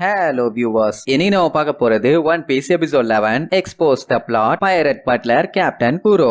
Hello viewers இனி நம்ம பார்க்க போறது one piece episode eleven exposes the plot pirate butler captain Kuro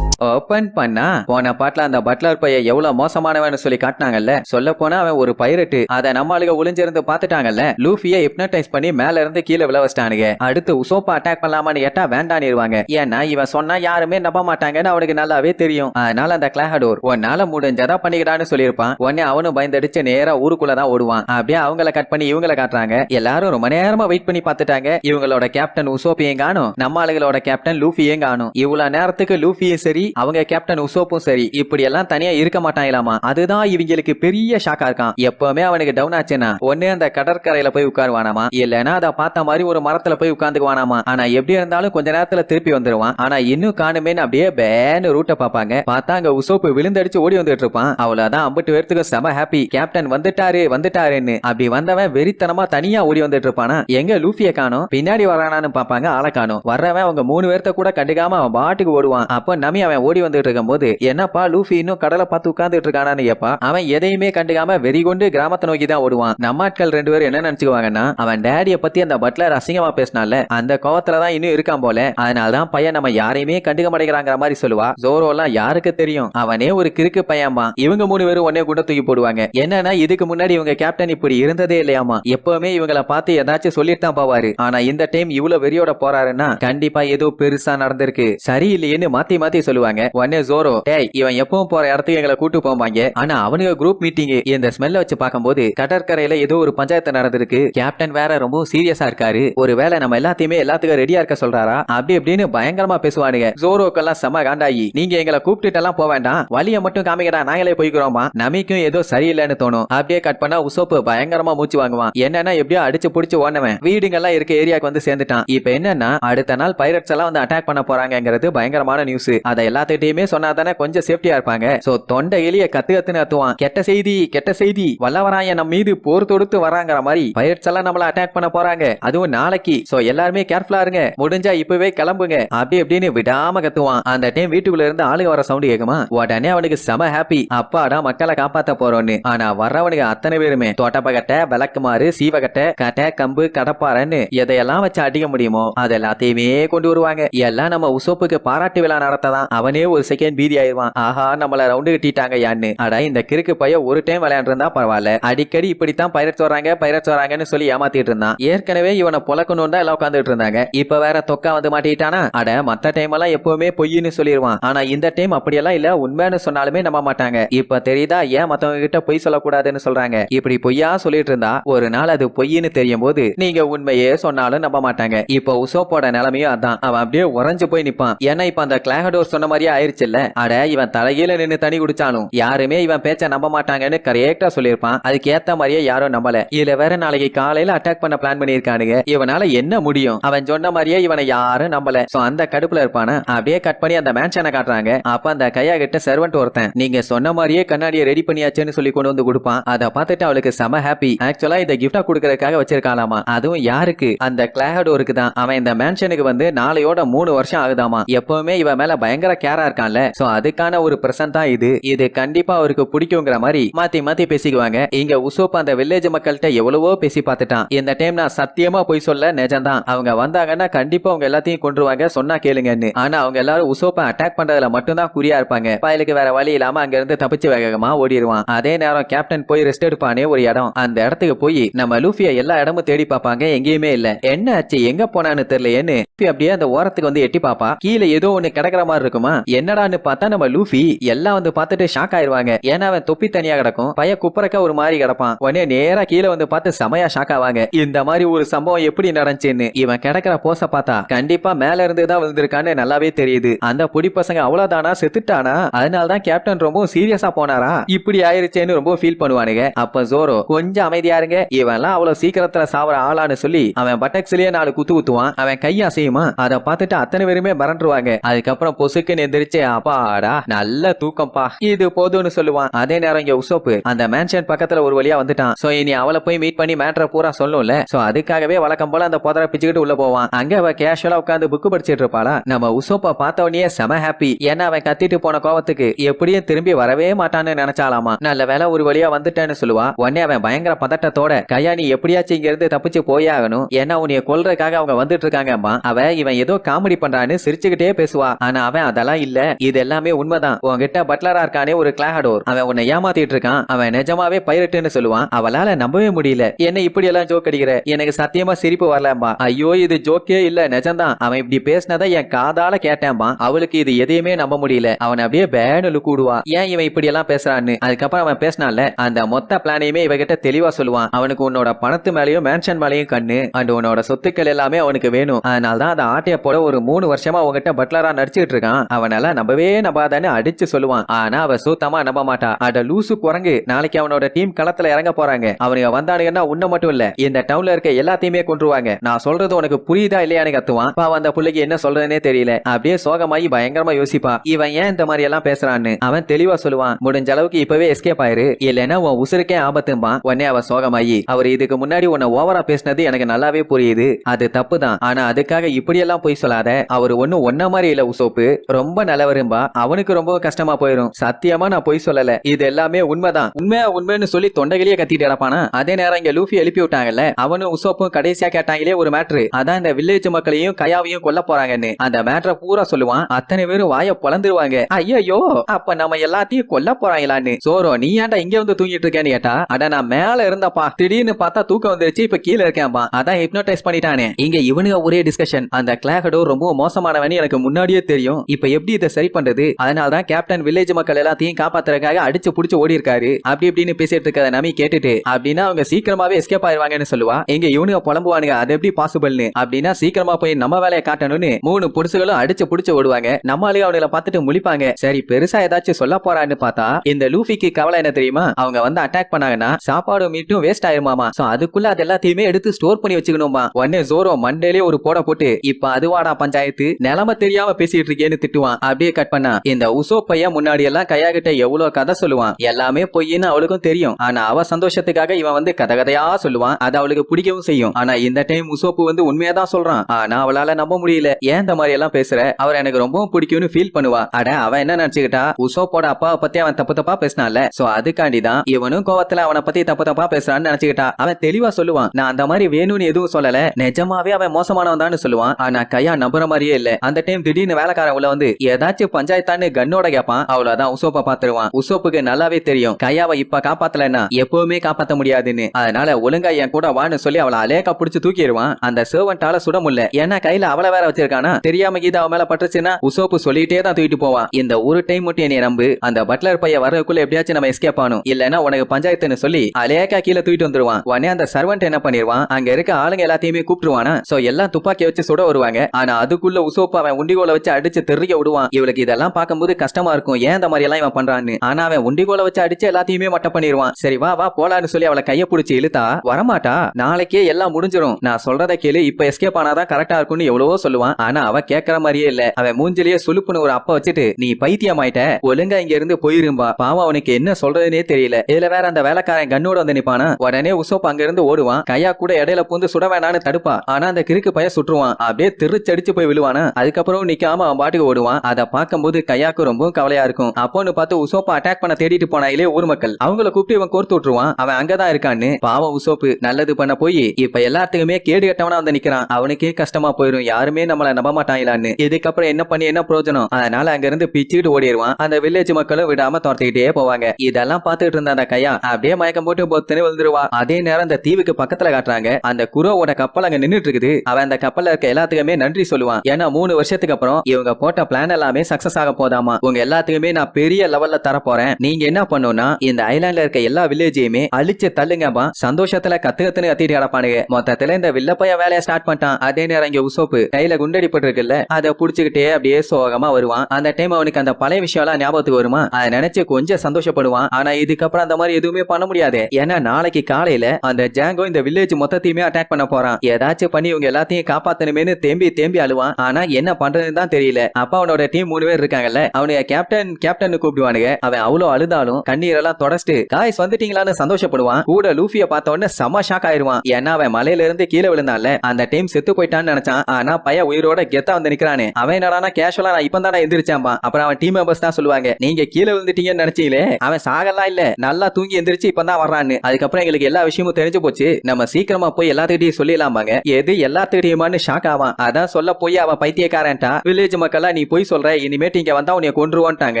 open பண்ணா போன பாட்டுல அந்த பட்லர் பையன் எவ்வளவு மோசமானவன்னு சொல்லி காட்டினாங்கல்ல? சொல்ல போனா அவன் ஒரு பைரட்டு அத நம்ம ஒளிஞ்சிருந்து பாத்துட்டாங்கல்ல லூஃபிய ஹிப்னடைஸ் பண்ணி மேல இருந்து கீழே விழ வச்சிட்டானுங்க. அடுத்து உசோப்பா அட்டாக் பண்ணலாமான்னு கேட்டா வேண்டானிருவாங்க ஏன்னா இவன் சொன்னா யாருமே நம்ப மாட்டாங்கன்னு அவனுக்கு நல்லாவே தெரியும். அதனால அந்த கிளாஹடோர் உன்னால முடிஞ்சதா பண்ணிக்கிட்டான்னு சொல்லியிருப்பான். உடனே அவனும் பயந்தடிச்சு நேரா ஊருக்குள்ளதான் ஓடுவான். அப்படியே அவங்கள கட் பண்ணி இவங்கள காட்டுறாங்க. எல்லாரும் ரொம்ப நேரமா வெயிட் பண்ணி பாத்துட்டாங்க இவங்களோட கேப்டன் உசோப்பியும் காணும் நம்ம ஆளுகளோட கேப்டன் லூஃபியும் காணும். இவ்வளவு நேரத்துக்கு லூஃபியும் சரி அவங்க கேப்டன் உசோப்பும் சரி இப்படி எல்லாம் தனியா இருக்க மாட்டாங்களாமா? அதுதான் இவங்களுக்கு பெரிய ஷாக்கா இருக்கான். எப்பவுமே அவனுக்கு டவுன் ஆச்சுன்னா ஒண்ணு அந்த கடற்கரையில போய் உட்காருவானாமா? இல்லனா அதை பார்த்த மாதிரி ஒரு மரத்துல போய் உட்காந்துக்குவானாமா ஆனா எப்படி இருந்தாலும் கொஞ்ச நேரத்துல திருப்பி வந்துருவான். ஆனா இன்னும் காணுமேன்னு அப்படியே பேன்னு ரூட்டை பார்ப்பாங்க. பார்த்தா அங்க உசோப்பு விழுந்தடிச்சு ஓடி வந்துட்டு இருப்பான். அவ்வளவுதான் அம்பட்டு பேர்த்துக்கு செம ஹாப்பி கேப்டன் வந்துட்டாரு வந்துட்டாருன்னு. அப்படி வந்தவன் வெறித்தனமா தனியா ஓடி வந்துட்டு இருப்பானா? எங்க லூஃபிய காணும்? பின்னாடி வரானான்னு பாப்பாங்க ஆளை காணும். வர்றவன் அவங்க மூணு பேர்த்த கூட கண்டுக்காம அவன் பாட்டுக்கு ஓடுவான். அப்ப நம்பி அவன் ஓடி வந்துட்டு இருக்கும் போது என்னப்பா லூஃபி இன்னும் கடலை பார்த்து உட்கார்ந்துட்டு இருக்கானான்னு கேட்பான் அவன் எதையுமே கண்டுக்காம வெறி கொண்டு கிராமத்தை நோக்கி தான் ஓடுவான். நம்ம ஆட்கள் ரெண்டு பேரும் என்ன நினைச்சுக்குவாங்கன்னா அவன் டேடிய பத்தி அந்த பட்லர் அசிங்கமா பேசினால அந்த கோவத்துல தான் இன்னும் இருக்கான் போல. அதனாலதான் பையன் நம்ம யாரையுமே கண்டுக்க மாட்டேங்கிறாங்கிற மாதிரி சொல்லுவா. ஜோரோ எல்லாம் யாருக்கு தெரியும்? அவனே ஒரு கிறுக்கு பையன்மா. இவங்க மூணு பேரும் ஒன்னே குண்ட தூக்கி போடுவாங்க. என்னன்னா இதுக்கு முன்னாடி இவங்க கேப்டன் இப்படி இருந்ததே இல்லையாமா. எப்பவுமே இவங்கள பார்த்து ஏதாச்சும் சொல்லிட்டு தான் போவாரு. ஆனா இந்த டைம் இவ்வளவு வெறியோட போறாருன்னா கண்டிப்பா ஏதோ பெருசா நடந்திருக்கு. சரியில்லையேன்னு மாத்தி மாத்தி சொல்லுவாங்க உடனே ஜோரோ டேய் இவன் எப்பவும் போற இடத்துக்கு எங்களை கூட்டு போவாங்க ஆனா அவனுங்க குரூப் மீட்டிங் இந்த ஸ்மெல்ல வச்சு பார்க்கும்போது கடற்கரையில ஏதோ ஒரு பஞ்சாயத்து நடந்திருக்கு. கேப்டன் வேற ரொம்ப சீரியஸா இருக்காரு. ஒருவேளை நம்ம எல்லாத்தையுமே எல்லாத்துக்கும் ரெடியா இருக்க சொல்றாரா? அப்படி இப்படின்னு பயங்கரமா பேசுவானுங்க. ஜோரோக்கெல்லாம் செம காண்டாயி நீங்க எங்களை கூப்பிட்டு எல்லாம் போக வேண்டாம். வழிய மட்டும் காமிக்கடா நாங்களே போய்க்கிறோமா? நமிக்கும் ஏதோ சரியில்லைன்னு தோணும். அப்படியே கட் பண்ணா உசோப்பு பயங்கரமா மூச்சு வாங்குவான். என்னன்னா எப்படியோ அடிச்சு புடிச்சு வீடுங்க வீடுங்கெல்லாம் இருக்க ஏரியாக்கு வந்து சேர்ந்துட்டான். இப்ப என்னன்னா அடுத்த நாள் பைரட்ஸ் எல்லாம் வந்து அட்டாக் பண்ண போறாங்கங்கிறது பயங்கரமான நியூஸ் அதை எல்லாத்துக்கிட்டையுமே சொன்னா தானே கொஞ்சம் சேஃப்டியா இருப்பாங்க. சோ தொண்டை எலிய கத்து கத்துன்னு கத்துவான் கெட்ட செய்தி கெட்ட செய்தி. வல்லவராய நம்ம மீது போர் தொடுத்து வராங்கிற மாதிரி பைரட்ஸ் எல்லாம் நம்மள அட்டாக் பண்ண போறாங்க. அதுவும் நாளைக்கு. சோ எல்லாருமே கேர்ஃபுல்லா இருங்க. முடிஞ்சா இப்பவே கிளம்புங்க. அப்படி அப்படின்னு விடாம கத்துவான். அந்த டைம் வீட்டுக்குள்ள இருந்து ஆளுங்க வர சவுண்ட் கேக்குமா? உடனே அவனுக்கு செம ஹாப்பி அப்பாடா மக்களை காப்பாத்த போறோம்னு. ஆனா வர்றவனுக்கு அத்தனை பேருமே தோட்டப்பகட்டை விளக்குமாறு சீவகட்டை கட்டை கம்பு கடப்பாரன்னு எதையெல்லாம் வச்சு அடிக்க முடியுமோ அது எல்லாத்தையுமே கொண்டு வருவாங்க. எல்லாம் நம்ம உசோப்புக்கு பாராட்டு விழா நடத்ததான். அவனே ஒரு செகண்ட் பீதி ஆயிடுவான் ஆஹா நம்மள ரவுண்டு கட்டிட்டாங்க யான்னு. அடா இந்த கிறுக்கு பையன் ஒரு டைம் விளையாண்டுருந்தா பரவாயில்ல. அடிக்கடி இப்படித்தான் பைரட்ஸ் வராங்க பைரட்ஸ் வராங்கன்னு சொல்லி ஏமாத்திட்டு இருந்தான். ஏற்கனவே இவனை பொழக்கணும் தான் எல்லாம் உட்காந்துட்டு இருந்தாங்க. இப்ப வேற தொக்கா வந்து மாட்டிட்டானா? அட மத்த டைம் எல்லாம் எப்பவுமே பொய்னு சொல்லிடுவான் ஆனா இந்த டைம் அப்படியெல்லாம் இல்ல உண்மைன்னு சொன்னாலுமே நம்ப மாட்டாங்க. இப்ப தெரியுதா ஏன் மத்தவங்க கிட்ட பொய் சொல்லக்கூடாதுன்னு சொல்றாங்க? இப்படி பொய்யா சொல்லிட்டு இருந்தா ஒரு நாள் அது பொய்னு தெரியும் போது நீங்க உண்மையே சொன்னாலும் நம்ப மாட்டாங்க. இப்ப உசோப்போட நிலைமையும் அதான். அவன் அப்படியே உறைஞ்சு போய் நிப்பான். ஏன்னா இப்ப அந்த கிளாகடோர் சொன்ன மாதிரியே ஆயிருச்சுல்ல? அட இவன் தலையில நின்னு தனி குடிச்சாலும். யாருமே இவன் பேச்ச நம்ப மாட்டாங்கன்னு கரெக்டா சொல்லியிருப்பான். அதுக்கு ஏத்த மாதிரியே யாரும் நம்பல. இதுல வேற நாளைக்கு காலையில அட்டாக் பண்ண பிளான் பண்ணிருக்கானுங்க இவனால என்ன முடியும்? அவன் சொன்ன மாதிரியே இவனை யாரும் நம்பல. சோ அந்த கடுப்புல இருப்பானா? அப்படியே கட் பண்ணி அந்த மேன்ஷனை காட்டுறாங்க. அப்ப அந்த கையா கிட்ட சர்வன்ட் ஒருத்தன் நீங்க சொன்ன மாதிரியே கண்ணாடியை ரெடி பண்ணியாச்சுன்னு சொல்லி கொண்டு வந்து கொடுப்பான். அதை பார்த்துட்டு அவளுக்கு செம ஹாப்பி ஆக்சுவலா இதை கிஃப்டா கொடுக்கறதுக்காக வச்சிருக்காளாமா? அதுவும் யாருக்கு? அந்த கிளாஹடோருக்கு தான் அவன் இந்த மேன்ஷனுக்கு வந்து நாளையோட மூணு வருஷம் ஆகுதாமா? எப்பவுமே இவன் மேல பயங்கர கேரா இருக்கான்ல. சோ அதுக்கான ஒரு பிரசன்ட் தான் இது. இது கண்டிப்பா அவருக்கு பிடிக்குங்கிற மாதிரி மாத்தி மாத்தி பேசிக்குவாங்க. இங்க உசோப் அந்த வில்லேஜ் மக்கள்கிட்ட எவ்வளவோ பேசி பார்த்துட்டான். இந்த டைம் நான் சத்தியமா போய் சொல்ல நிஜம்தான். அவங்க வந்தாங்கன்னா கண்டிப்பா அவங்க எல்லாத்தையும் கொண்டுருவாங்க சொன்னா கேளுங்கன்னு. ஆனா அவங்க எல்லாரும் உசோப்பை அட்டாக் பண்றதுல மட்டும்தான் குறியா இருப்பாங்க. பயலுக்கு வேற வழி இல்லாம அங்க இருந்து தப்பிச்சு வேகமா ஓடிடுவான் அதே நேரம் கேப்டன் போய் ரெஸ்ட் எடுப்பானே ஒரு இடம். அந்த இடத்துக்கு போய் நம்ம லூஃபியா எல்லா இடமும் தேடி பார்ப்பாங்க. எங்கேயுமே இல்ல. என்ன ஆச்சு? எங்க போனான்னு தெரியலையேன்னு அப்படியே அந்த ஓரத்துக்கு வந்து எட்டி பாப்பா கீழே ஏதோ ஒண்ணு கிடக்குற மாதிரி இருக்குமா? என்னடான்னு பார்த்தா நம்ம லூஃபி எல்லாம் வந்து பார்த்துட்டு ஷாக் ஆயிருவாங்க. ஏன்னா அவன் தொப்பி தனியா கிடக்கும். பைய குப்பரக்க ஒரு மாதிரி கிடப்பான். உடனே நேரா கீழே வந்து பார்த்து செமையா ஷாக் ஆவாங்க. இந்த மாதிரி ஒரு சம்பவம் எப்படி நடந்துச்சுன்னு. இவன் கிடக்குற போச பார்த்தா கண்டிப்பா மேல இருந்து தான் விழுந்திருக்கான்னு நல்லாவே தெரியுது. அந்த புடி பசங்க அவ்வளவுதானா? செத்துட்டானா? அதனாலதான் கேப்டன் ரொம்ப சீரியஸா போனாரா? இப்படி ஆயிருச்சேன்னு ரொம்ப ஃபீல் பண்ணுவானுங்க. அப்ப ஜோரோ கொஞ்சம் அமைதியா இருங்க. இவன்லாம் அவ்வளவு சீக்கிரத்துல சாவர ஆளான்னு சொல்லி அவன் பட்டக்ஸ்லயே நாலு குத்து குத்துவான். அவன் கையா அசையுமா அதை பார்த்துட்டு அத்தனை பேருமே மறந்துருவாங்க அதுக்கப்புறம் பொசுக்குன்னு டக்குன்னு எந்திரிச்சு அப்பாடா நல்ல தூக்கம்ப்பா. இது போதும்னு சொல்லுவான். அதே நேரம் இங்க உசோப்பு அந்த மேன்ஷன் பக்கத்துல ஒரு வழியா வந்துட்டான். சோ இனி அவளை போய் மீட் பண்ணி மேட்ரை பூரா சொல்லும்ல. சோ அதுக்காகவே வழக்கம் போல அந்த புதரை பிச்சுக்கிட்டு உள்ள போவான். அங்க அவ கேஷுவலா உட்காந்து புக்கு படிச்சிட்டு இருப்பாளா? நம்ம உசோப்ப பார்த்த உடனே செம ஹாப்பி ஏன்னா அவன் கத்திட்டு போன கோவத்துக்கு எப்படியும் திரும்பி வரவே மாட்டான்னு நினைச்சாலாமா நல்ல வேலை ஒரு வழியா வந்துட்டேன்னு சொல்லுவா. உடனே அவன் பயங்கர பதட்டத்தோட கையா நீ எப்படியாச்சும் இங்க இருந்து தப்பிச்சு போயாகணும்? ஏன்னா உன்னைய கொல்றதுக்காக அவங்க வந்துட்டு இருக்காங்கம்மா. அவ இவன் ஏதோ காமெடி பண்றான்னு சிரிச்சுக்கிட்டே பேசுவா. ஆனா அவன் அதெல்லாம் இல்ல. இது எல்லாமே உண்மைதான். உன்கிட்ட பட்லரா இருக்கானே ஒரு கிளாஹடோர் அவன் உன்னை ஏமாத்திட்டு இருக்கான். அவன் நிஜமாவே பைரட்டுன்னு சொல்லுவான். அவளால நம்பவே முடியல. என்ன இப்படி எல்லாம் ஜோக் அடிக்கிற? எனக்கு சத்தியமா சிரிப்பு வரலம்பா. ஐயோ இது ஜோக்கே இல்ல. நிஜம்தான். அவன் இப்படி பேசினதை என் காதால கேட்டேன்பா. அவளுக்கு இது எதையுமே நம்ப முடியல. அவன் அப்படியே பேனு லுக்கூடுவா ஏன் இவன் இப்படி எல்லாம் பேசுறான்னு? அதுக்கப்புறம் அவன் பேசினால அந்த மொத்த பிளானையுமே இவகிட்ட தெளிவா சொல்லுவான். அவனுக்கு உன்னோட பணத்து மேலயும் மேன்ஷன் மேலயும் கண்ணு. அண்ட் உன்னோட சொத்துக்கள் எல்லாமே அவனுக்கு வேணும். அதனால தான் அந்த ஆட்டைய போட ஒரு மூணு வருஷமா உங்ககிட்ட பட்லரா நடிச்சுட்டு இருக்கான். அவனால நம்பவே நம்பாதான்னு அடிச்சு சொல்லுவான். ஆனா அவ சுத்தமா நம்ப மாட்டா. அட லூசு குரங்கு. நாளைக்கு அவனோட டீம் களத்துல இறங்க போறாங்க. அவனுங்க வந்தானுங்கன்னா உன்ன மட்டும் இல்ல இந்த டவுன்ல இருக்க எல்லாத்தையுமே கொண்டுருவாங்க நான் சொல்றது உனக்கு புரியுதா இல்லையான்னு கத்துவான். பாவ அந்த புள்ளைக்கு என்ன சொல்றதுனே தெரியல. அப்படியே சோகமாயி பயங்கரமா யோசிப்பா. இவன் ஏன் இந்த மாதிரி எல்லாம் பேசுறான்னு. அவன் தெளிவா சொல்லுவான். முடிஞ்ச அளவுக்கு இப்பவே எஸ்கேப் ஆயிரு. இல்லைன்னா உன் உசுருக்கே ஆபத்தும்பா உடனே அவ சோகமாயி அவர் இதுக்கு முன்னாடி உன்னை ஓவரா பேசினது எனக்கு நல்லாவே புரியுது. அது தப்பு தான் ஆனா அதுக்காக இப்படியெல்லாம் போய் சொல்லாத. அவர் ஒன்னும் ஒன்ன மாதிரி இல்ல உசோப்பு. ரொம்ப ரொம்ப நல்லவரும்பா. அவனுக்கு ரொம்ப கஷ்டமா போயிரும். சத்தியமா நான் பொய் சொல்லல. இது எல்லாமே உண்மைதான். உண்மையா உண்மைன்னு சொல்லி தொண்டைகளையே கத்திட்டு கிடப்பானா? அதே நேரம் இங்க லூஃபி எழுப்பி விட்டாங்கல்ல. அவனும் உசோப்பும் கடைசியா கேட்டாங்களே ஒரு மேட்ரு. அதான் இந்த வில்லேஜ் மக்களையும் கயாவையும் கொல்ல போறாங்கன்னு. அந்த மேட்ரை பூரா சொல்லுவான். அத்தனை பேரும் வாய பொழந்துருவாங்க. ஐயோ அப்ப நம்ம எல்லாத்தையும் கொல்ல போறாங்களான்னு. சோரோ நீ ஏன்டா இங்க வந்து தூங்கிட்டு இருக்கேன்னு கேட்டா அட நான் மேல இருந்தப்பா. திடீர்னு பார்த்தா தூக்கம் வந்துருச்சு இப்ப கீழே இருக்கேன்பா அதான் ஹிப்னோடைஸ் பண்ணிட்டானே. இங்க இவனுங்க ஒரே டிஸ்கஷன் அந்த கிளாகடோ ரொம்ப மோசமானவன் எனக்கு முன்னாடியே தெரியும். இப்ப எப்படி இதை சரி பண்றது? அதனால தான் கேப்டன் வில்லேஜ் மக்கள் எல்லாத்தையும் காப்பாத்துறதுக்காக அடிச்சு புடிச்சு ஓடி இருக்காரு அப்படி இப்படின்னு பேசிட்டு இருக்கிறத நம்பி கேட்டுட்டு அப்படின்னா அவங்க சீக்கிரமாவே எஸ்கேப் ஆயிருவாங்கன்னு சொல்லுவா. எங்க இவனுங்க புலம்புவானுங்க அது எப்படி பாசிபிள்னு அப்படின்னா சீக்கிரமா போய் நம்ம வேலையை காட்டணும்னு மூணு புடிச்சுகளும் அடிச்சு புடிச்சு ஓடுவாங்க. நம்மளே அவங்கள பார்த்துட்டு முழிப்பாங்க. சரி பெருசா ஏதாச்சும் சொல்ல போறான்னு பார்த்தா இந்த லூஃபிக்கு கவலை என்ன தெரியுமா? அவங்க வந்து அட்டாக் பண்ணாங்கன்னா சாப்பாடு மீட்டும் வேஸ்ட் ஆயிருமாமா? சோ அதுக்குள்ள அது எல்லாத்தையுமே எடுத்து ஸ்டோர் பண்ணி வச்சுக்கணுமா? உடனே ஜோரோ மண்டேலே ஒரு போட போட்டு இப்ப அதுவாடா பஞ்சாயத்து? நிலைமை தெரியாம பேசிட்டு இருக்கேன்னு திட்டு திட்டுவான் அப்படியே கட் பண்ணா இந்த உசோ பையன் முன்னாடி எல்லாம் கையா கிட்ட எவ்வளவு கதை சொல்லுவான். எல்லாமே பொய்ன்னு அவளுக்கும் தெரியும். ஆனா அவ சந்தோஷத்துக்காக இவன் வந்து கதை கதையா சொல்லுவான். அது அவளுக்கு பிடிக்கவும் செய்யும். ஆனா இந்த டைம் உசோப்பு வந்து உண்மையா தான் சொல்றான். ஆனா அவளால நம்ப முடியல. ஏன் இந்த மாதிரி எல்லாம் பேசுற? அவர் எனக்கு ரொம்பவும் பிடிக்கும்னு ஃபீல் பண்ணுவா. அட அவன் என்ன நினைச்சுக்கிட்டா? உசோப்போட அப்பாவை பத்தி அவன் தப்பு தப்பா பேசினால சோ அதுக்காண்டி தான் இவனும் கோவத்துல அவனை பத்தி தப்பு தப்பா பேசுறான்னு நினைச்சுக்கிட்டா அவன் தெளிவா சொல்லுவான். நான் அந்த மாதிரி வேணும்னு எதுவும் சொல்லல. நிஜமாவே அவன் மோசமானவன் தான் சொல்லுவான். ஆனா கையா நம்புற மாதிரியே இல்ல. அந்த டைம் திடீர்னு வேலைக்காரன் உள்ள வந்து ஏதாச்சும் பஞ்சாயத்தான்னு கண்ணோட கேப்பான் அவ்வளவுதான். உசோப்ப பாத்துருவான் உசோப்புக்கு நல்லாவே தெரியும். கையாவை இப்ப காப்பாத்தலன்னா எப்பவுமே காப்பாத்த முடியாதுன்னு. அதனால ஒழுங்கா என் கூட வான்னு சொல்லி அவளை அலேக்கா புடிச்சு தூக்கிடுவான். அந்த சேவன்டால சுட முடியல. ஏன்னா கையில அவளை வேற வச்சிருக்கானா? தெரியாம கீதா அவன் மேல பட்டுச்சுன்னா உசோப்பு சொல்லிட்டே தான் தூக்கிட்டு போவான். இந்த ஒரு டைம் மட்டும் என்னை நம்பு. அந்த பட்லர் பையன் வரதுக்குள்ள எப்படியாச்சும் நம்ம எஸ்கேப் ஆனும் இல்லன்னா உனக்கு பஞ்சாயத்துன்னு சொல்லி அலேக்கா கீழே தூக்கிட்டு வந்துருவான். உடனே அந்த சர்வன்ட் என்ன பண்ணிருவான்? அங்க இருக்க ஆளுங்க எல்லாத்தையுமே கூப்பிட்டுருவானா? சோ எல்லாம் துப்பாக்கி வச்சு சுட வருவாங்க. ஆனா அதுக்குள்ள உசோப்பு அவன் உண்டிகோல வச்சு அடிச்சு தெரிய விடுவான். இவளுக்கு இதெல்லாம் பார்க்கும்போது கஷ்டமா இருக்கும். ஏன் இந்த மாதிரி எல்லாம் இவன் பண்றான்னு? ஆனா அவன் உண்டிகோல வச்சு அடிச்சு எல்லாத்தையுமே மட்டம் பண்ணிடுவான் சரி வா வா போலான்னு சொல்லி அவளை கைய பிடிச்சி இழுத்தா வரமாட்டா நாளைக்கே எல்லாம் முடிஞ்சிடும் நான் சொல்றத கேளு. இப்ப எஸ்கேப் ஆனாதான் கரெக்டா இருக்கும்னு எவ்வளவோ சொல்லுவான். ஆனா அவ கேட்கற மாதிரியே இல்ல. அவன் மூஞ்சிலேயே சுழுப்புன்னு ஒரு அப்ப வச்சுட்டு நீ பைத்தியம் ஆயிட்ட ஒழுங்கா இங்க இருந்து போயிரும்பா. பாவம் அவனுக்கு என்ன சொல்றதுனே தெரியல. இதுல வேற அந்த வேலைக்காரன் கண்ணோட வந்து நிப்பானா? உடனே உசோப் அங்க இருந்து ஓடுவான். கையா கூட இடையில பூந்து சுட வேணான்னு தடுப்பா. ஆனா அந்த கிறுக்கு பைய சுட்டுருவான் அப்படியே திருச்சடிச்சு போய் விழுவானா? அதுக்கப்புறம் நிக்காம அவன் பாட்டுக்கு ஓடுவான். அதை பார்க்கும்போது கையாக்கு ரொம்ப கவலையா இருக்கும். அப்போன்னு பார்த்து உசோப்பா அட்டாக் பண்ண தேடிட்டு போனாயிலே ஊர் மக்கள். அவங்கள கூப்பிட்டு இவன் கோர்த்து விட்டுருவான். அவன் அங்கதான் இருக்கான்னு. பாவம் உசோப்பு. நல்லது பண்ண போய் இப்ப எல்லாத்துக்குமே கேடு கட்டவனா வந்து நிக்கிறான். அவனுக்கே கஷ்டமா போயிரும். யாருமே நம்மள நம்ப மாட்டாங்களான்னு. இதுக்கப்புறம் என்ன பண்ணி என்ன பிரயோஜனம்? அதனால அங்க இருந்து பிச்சுக்கிட்டு ஓடிடுவான். அந்த வில்லேஜ் மக்களும் விடாம துரத்திக்கிட்டே போவாங்க. இதெல்லாம் பார்த்துட்டு இருந்த அந்த கையா அப்படியே மயக்கம் போட்டு பொத்துன்னு விழுந்துருவா. அதே நேரம் அந்த தீவுக்கு பக்கத்துல காட்டுறாங்க. அந்த குரோவோட கப்பல் அங்க நின்னுட்டு இருக்குது. அவன் அந்த கப்பல்ல இருக்க எல்லாத்துக்குமே நன்றி சொல்லுவான். ஏன்னா மூணு வருஷத்துக்கு அப்புறம் இவங்க போட்ட பிளான் எல்லாமே சக்சஸ் ஆக போதாமா? உங்க எல்லாத்துக்குமே நான் பெரிய லெவல்ல தர போறேன் நீங்க என்ன பண்ணும்னா இந்த ஐலாண்ட்ல இருக்க எல்லா வில்லேஜையுமே அழிச்சு தள்ளுங்கப்பா சந்தோஷத்துல கத்து கத்துன்னு கத்திட்டு கிடப்பானுங்க. மொத்தத்துல இந்த வில்லப்பைய வேலையை ஸ்டார்ட் பண்ணிட்டான். அதே நேரம் இங்க உசோப்பு கையில குண்டடிப்பட்டு இருக்குல்ல அதை புடிச்சுக்கிட்டே அப்படியே சோகமா வருவான். அந்த டைம் அவனுக்கு அந்த பழைய விஷயம் எல்லாம் ஞாபகத்துக்கு வருமா? அதை நினைச்சு கொஞ்சம் சந்தோஷப்படுவான். ஆனா இதுக்கப்புறம் அந்த மாதிரி எதுவுமே பண்ண முடியாது. ஏன்னா நாளைக்கு காலையில அந்த ஜாங்கோ இந்த வில்லேஜ் மொத்தத்தையுமே அட்டாக் பண்ண போறான். ஏதாச்சும் பண்ணி இவங்க எல்லாத்தையும் காப்பாத்தணுமேனு தேம்பி தேம்பி அழுவான். ஆனா என்ன பண்றதுன்னு தான் தெரியல. அப்பா அவனோட டீம் மூணு பேர் இருக்காங்கல்ல அவனுக்கு கேப்டன் கேப்டன் கூப்பிடுவானுங்க. அவன் அவ்வளவு அழுதாலும் கண்ணீரெல்லாம் தொடச்சிட்டு காய்ஸ் வந்துட்டீங்களான்னு சந்தோஷப்படுவான். கூட லூஃபிய பார்த்த உடனே செம ஷாக் ஆயிருவான். ஏன்னா அவன் மலையில இருந்து கீழே விழுந்தான்ல. அந்த டைம் செத்து போயிட்டான்னு நினைச்சான். ஆனா பைய உயிரோட கெத்தா வந்து நிக்கிறானு. அவன் என்னடா கேஷுவலா நான் இப்ப தான் எந்திரிச்சாம்பா அப்புறம் அவன் டீம் மெம்பர்ஸ் தான் சொல்லுவாங்க நீங்க கீழே விழுந்துட்டீங்கன்னு நினைச்சீங்களே. அவன் சாகலாம் இல்ல. நல்லா தூங்கி எந்திரிச்சு இப்பதான் வர்றான்னு. அதுக்கப்புறம் எங்களுக்கு எல்லா விஷயமும் தெரிஞ்சு போச்சு. நம்ம சீக்கிரமா போய் எல்லாத்துக்கிட்டையும் சொல்லிடலாமாங்க. எது எல்லாத்துக்கிட்டையுமான்னு ஷாக் ஆவான். அதான் சொல்ல போய் அவன் பைத்தியக்காரன்ட்டா வில்லேஜ் மக்கள்லாம் நீ போய் பொய் சொல்ற இனிமேட்டு இங்க வந்தா உன்னை கொன்றுவான்ட்டாங்க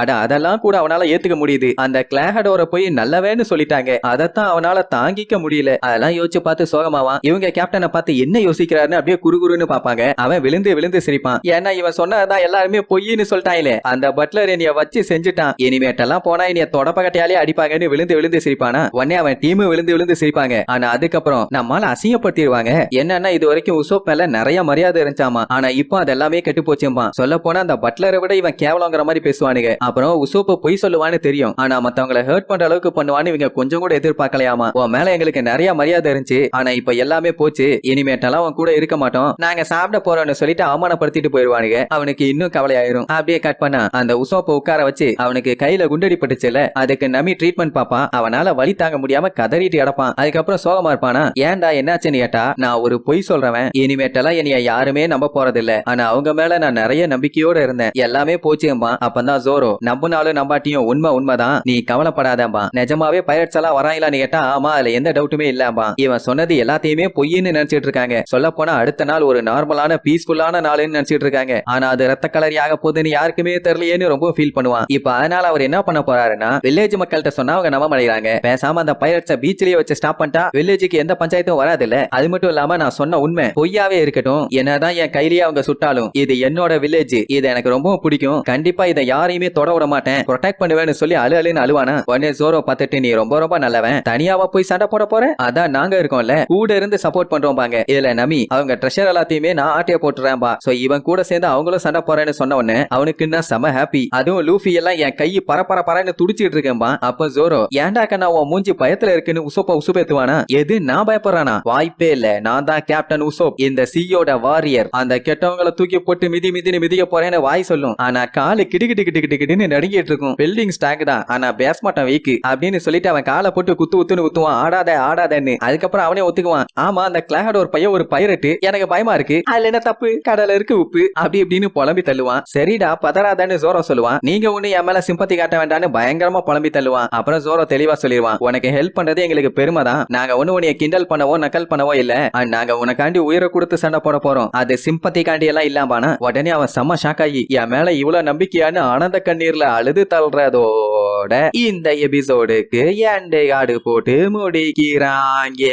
அட அதெல்லாம் கூட அவனால ஏத்துக்க முடியுது. அந்த கிளாஹடோர போய் நல்லவேன்னு சொல்லிட்டாங்க. அதத்தான் அவனால தாங்கிக்க முடியல. அதெல்லாம் யோசிச்சு பார்த்து சோகமாவான். இவங்க கேப்டனை பார்த்து என்ன யோசிக்கிறாருன்னு அப்படியே குறுகுறுன்னு பாப்பாங்க அவன் விழுந்து விழுந்து சிரிப்பான். ஏன்னா இவன் சொன்னதான் எல்லாருமே பொய்ன்னு சொல்லிட்டாங்களே. அந்த பட்லர் என்னைய வச்சு செஞ்சுட்டான். இனிமேட்டெல்லாம் போனா என்னைய தொடப்பகட்டையாலே அடிப்பாங்கன்னு விழுந்து விழுந்து சிரிப்பானா? உடனே அவன் டீம் விழுந்து விழுந்து சிரிப்பாங்க. ஆனா அதுக்கப்புறம் நம்மால அசிங்கப்படுத்திடுவாங்க. என்னன்னா இது வரைக்கும் உசோப் மேல நிறைய மரியாதை இருந்துச்சாமா? ஆனா இப்போ அதெல்லாமே கெட்டு போச்சுமா சொல்ல போனா அந்த பட்லரை விட இவன் கேவலங்கிற மாதிரி பேசுவானுங்க. அப்புறம் உசோப்ப பொய் சொல்லுவான்னு தெரியும். ஆனா மத்தவங்களை ஹர்ட் பண்ற அளவுக்கு பண்ணுவான்னு இவங்க கொஞ்சம் கூட எதிர்பார்க்கலையாமா? உன் மேல எங்களுக்கு நிறைய மரியாதை இருந்துச்சு. ஆனா இப்ப எல்லாமே போச்சு. இனிமேட்டெல்லாம் அவன் கூட இருக்க மாட்டோம். நாங்க சாப்பிட போறோம்னு சொல்லிட்டு அவமானப்படுத்திட்டு போயிருவானுங்க. அவனுக்கு இன்னும் கவலையாயிரும். அப்படியே கட் பண்ணா அந்த உசோப்பை உட்கார வச்சு அவனுக்கு கையில குண்டடி பட்டுச்சுல அதுக்கு நம்பி ட்ரீட்மெண்ட் பாப்பான். அவனால வழி தாங்க முடியாம கதறிட்டு கிடப்பான். அதுக்கப்புறம் சோகமா இருப்பானா? ஏன்டா என்னாச்சுன்னு கேட்டா நான் ஒரு பொய் சொல்றவன். இனிமேட்டெல்லாம் என்னைய யாருமே நம்ப போறதில்ல. ஆனா அவங்க மேல நான் நிறைய நம்பிக்கையோட இருந்தேன். எல்லாமே போச்சும்பா அப்பதான் ஜோரோ நம்பினாலும் நம்பாட்டியும் உண்மை உண்மைதான். நீ கவலைப்படாதம்பா நிஜமாவே பைரட்ஸ் எல்லாம் வராங்களான்னு கேட்டா ஆமா அதுல எந்த டவுட்டுமே இல்லம்பா இவன் சொன்னது எல்லாத்தையுமே பொய்ன்னு நினைச்சிட்டு இருக்காங்க. சொல்ல போனா அடுத்த நாள் ஒரு நார்மலான பீஸ்ஃபுல்லான நாள்னு நினைச்சிட்டு இருக்காங்க. ஆனா அது ரத்த கலரி ஆக போகுதுன்னு யாருக்குமே தெரியலையேன்னு ரொம்ப ஃபீல் பண்ணுவான். இப்ப அதனால அவர் என்ன பண்ண போறாருன்னா வில்லேஜ் மக்கள்கிட்ட சொன்னா அவங்க நம்ப மாட்டேங்கிறாங்க பேசாம அந்த பைரட்ஸ பீச்லயே வச்சு ஸ்டாப் பண்ணிட்டா வில்லேஜுக்கு எந்த பஞ்சாயத்தும் வராது இல்ல அது மட்டும் இல்லாம நான் சொன்ன உண்மை பொய்யாவே இருக்கட்டும். என்னதான் என் கையிலேயே அவங்க சுட்டாலும் இது என்னோட வில்லேஜ் இது எனக்கு ரொம்ப பிடிக்கும். கண்டிப்பா இதை யாரையுமே தொட விட மாட்டேன். ப்ரொடெக்ட் பண்ணுவேன்னு சொல்லி அழு அழுன்னு அழுவானா? உடனே ஜோரோ பார்த்துட்டு நீ ரொம்ப ரொம்ப நல்லவன். தனியாவா போய் சண்டை போட போற? அதான் நாங்க இருக்கோம்ல. கூட இருந்து சப்போர்ட் பண்றோம் பாங்க. இதுல நமி அவங்க ட்ரெஷர் எல்லாத்தையுமே நான் ஆட்டிய போட்டுறேன் பா. சோ இவன் கூட சேர்ந்து அவங்களும் சண்டை போறேன்னு சொன்ன உடனே அவனுக்கு என்ன செம ஹாப்பி அதுவும் லூஃபி எல்லாம் என் கை பரபர பரன்னு துடிச்சிட்டு இருக்கேன்பா அப்ப ஜோரோ ஏன்டா கண்ணா உன் மூஞ்சி பயத்துல இருக்குன்னு உசோப்பா உசுப்பேத்துவானா எது நான் பயப்படுறானா? வாய்ப்பே இல்ல. நான் தான் கேப்டன் உசோப். இந்த சியோட வாரியர் அந்த கெட்டவங்களை தூக்கி போட்டு மிதி மிதின்னு மிதிக்க போறேன் போறேன்னு வாய் சொல்லும். ஆனா காலு கிடு கிடு கிடு கிடு கிடுன்னு நடுங்கிட்டு இருக்கும். பில்டிங் ஸ்டாக் தான். ஆனா பேஸ்மட்டம் வீக்கு அப்படின்னு சொல்லிட்டு அவன் காலை போட்டு குத்து குத்துன்னு குத்துவான். ஆடாத ஆடாதன்னு. அதுக்கப்புறம் அவனே ஒத்துக்குவான். ஆமா அந்த கிளாட் ஒரு பையன் ஒரு பைரட்டு. எனக்கு பயமா இருக்கு. அதுல என்ன தப்பு? கடல இருக்கு உப்பு. அப்படி இப்படின்னு புலம்பி தள்ளுவான். சரிடா பதறாதன்னு ஜோரோ சொல்லுவான். நீங்க ஒண்ணு என் மேல சிம்பத்தி காட்ட வேண்டாம்னு பயங்கரமா புலம்பி தள்ளுவான். அப்புறம் ஜோரோ தெளிவா சொல்லிடுவான் உனக்கு ஹெல்ப் பண்றது எங்களுக்கு பெருமை தான். நாங்க ஒண்ணு உன்னைய கிண்டல் பண்ணவோ நக்கல் பண்ணவோ இல்ல. நாங்க உனக்காண்டி உயிரை கொடுத்து சண்டை போட போறோம். அது சிம்பத்தி காண்டி எல்லாம் இல்லாமானா உடனே அவன் செம்ம ஷாக் ஆகி என் மேல இவ்வளவு நம்பிக்கையான்னு ஆனந்த கண்ணீர்ல அழுது தள்ளுறதோட இந்த எபிசோடுக்கு ஏண்டை காடு போட்டு முடிக்கிறாங்க.